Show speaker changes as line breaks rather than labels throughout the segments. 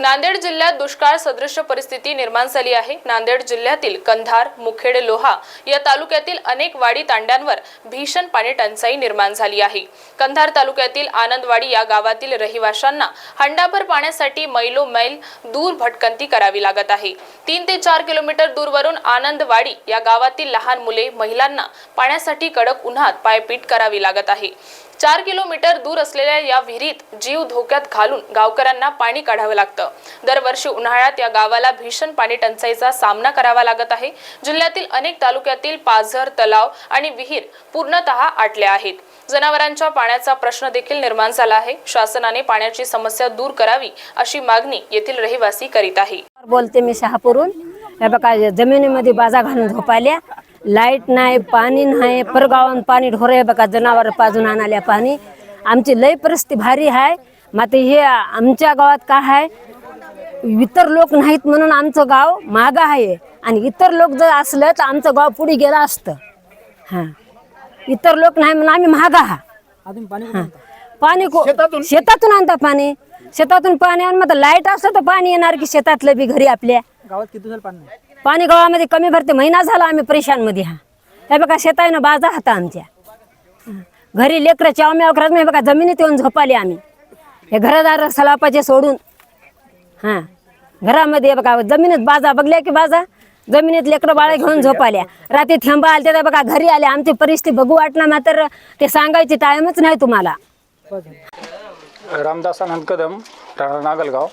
नांदेड जिल्ह्यात दुष्काळ सदृश परिस्थिती निर्माण झाली आहे. नांदेड जिल्ह्यातील कंधार मुखेड लोहा या तालुक्यातील अनेक वाडी तांड्यांवर भीषण पाणी टंचाई निर्माण झाली आहे. कंधार तालुक्यातील आनंदवाडी या गावातील रहिवाशांना हंडाभर पाण्यासाठी मैलो मैल दूर भटकंती करावी लागत आहे. तीन ते चार किलोमीटर दूरवरून आनंदवाडी या गावातील लहान मुले महिलांना पाण्यासाठी कडक उन्हात पायपीट करावी लागत आहे. चार किलोमीटर दूर असलेल्या या विहिरीत जीव धोक्यात घालून गावकऱ्यांना पाणी काढावं लागतं. दरवर्षी उन्हाळ्यात या गावाला भीषण पाणी टंचाईचा सामना करावा लागत आहे. जिल्ह्यातील अनेक तालुक्यातील पाझर तलाव आणि विहीर पूर्णतः आटल्या आहेत. जनावरांच्या पाण्याचा प्रश्न देखील निर्माण झाला आहे. शासनाने पाण्याची समस्या दूर करावी अशी मागणी येथील रहिवासी करीत आहे.
बोलते मी शहापूरून हे बघा जमिनीमध्ये बाजा घालून झोपाल्या लाइट नाही पाणी नाही परगावान पाणी ढोर आहे बघा जनावर पाजून आणाल्या पाणी. आमची लय परिस्थिती भारी आहे. मात्र हे आमच्या गावात काय आहे? इतर लोक नाहीत म्हणून आमचं गाव मागं आहे. आणि इतर लोक जर असलं तर आमचं गाव पुढे गेलं असतं. हां. इतर लोक नाही म्हणून आम्ही महाग आहात. हां. पाणी को- शेतातून? आणता पाणी. शेतातून पाणी आणून मग लाइट असतं तर पाणी येणार की शेतातलं बी घरी आपल्या.
गावात किती पाणी नाही
पाणी गावामध्ये कमी भरते महिना झाला आम्ही परेशानमध्ये हा. हे बघा शेतानं बाजा होता आमच्या. घरी लेकरं चावम्या करत नाही बघा जमिनीत येऊन झोपाले आम्ही. हे घरदार सलापाचे सोडून हां. घरामध्ये बघा जमिनीत बाजा बघल्या की बाजा? जमिनीत लेकरं बाळा घेऊन झोपाल्या रात्री थेंबा आले त्या बघा घरी आले. आमची परिस्थिती बघू वाटणार मात्र ते सांगायची टायमच नाही तुम्हाला.
रामदासानंद कदम राणा नागलगाव.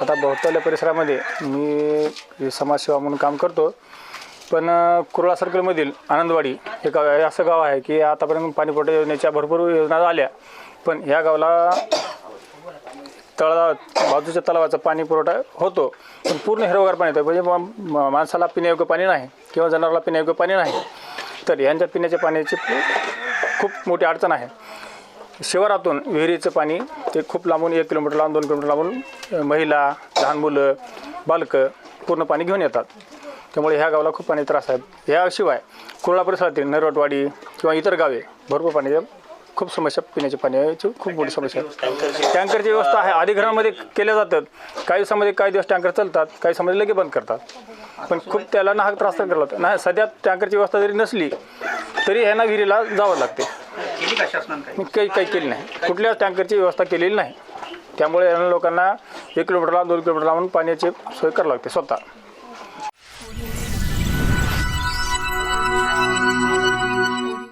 आता भोवताल्या परिसरामध्ये मी समाजसेवा म्हणून काम करतो. पण कुर्ला सर्कलमधील आनंदवाडी हे गाव असं गाव आहे की आतापर्यंत पाणीपुरवठा योजनेच्या भरपूर योजना आल्या. पण ह्या गावाला तळा बाजूच्या तलावाचा पाणी पुरवठा होतो. पण पूर्ण हिरवगार पाणी येतं. म्हणजे मा- माणसाला पिण्यायोग्य पाणी नाही किंवा जनावराला पिण्यायोग्य पाणी नाही. तर यांच्या पिण्याच्या पाण्याची खूप मोठी अडचण आहे. शिवारातून विहिरीचं पाणी ते खूप लांबून एक किलोमीटर लांब दोन किलोमीटर लांबून महिला लहान मुलं बालकं पूर्ण पाणी घेऊन येतात. त्यामुळे ह्या गावाला खूप पाणी त्रास आहे. ह्याशिवाय कुर्ला परिसरातील नरवटवाडी किंवा इतर गावे भरपूर पाण्याच्या खूप समस्या पिण्याच्या पाण्याची खूप मोठी समस्या आहे. टँकरची व्यवस्था आहे. आधी घरामध्ये केल्या जातात. काही दिवसामध्ये काही दिवस टँकर चालतात. काही दिवसामध्ये लगे बंद करतात. पण खूप त्याला नाहक त्रास तर लागतो नाही सध्या टँकरची व्यवस्था जरी नसली तरी ह्यांना विहिरीला जावं लागते.
का शासनानं काही
मी काही काही केली नाही. कुठल्याच टँकरची व्यवस्था केलेली नाही. त्यामुळे या लोकांना एक किलोमीटरला दोन किलोमीटर लावून पाण्याची सोय करावी लागते स्वतः.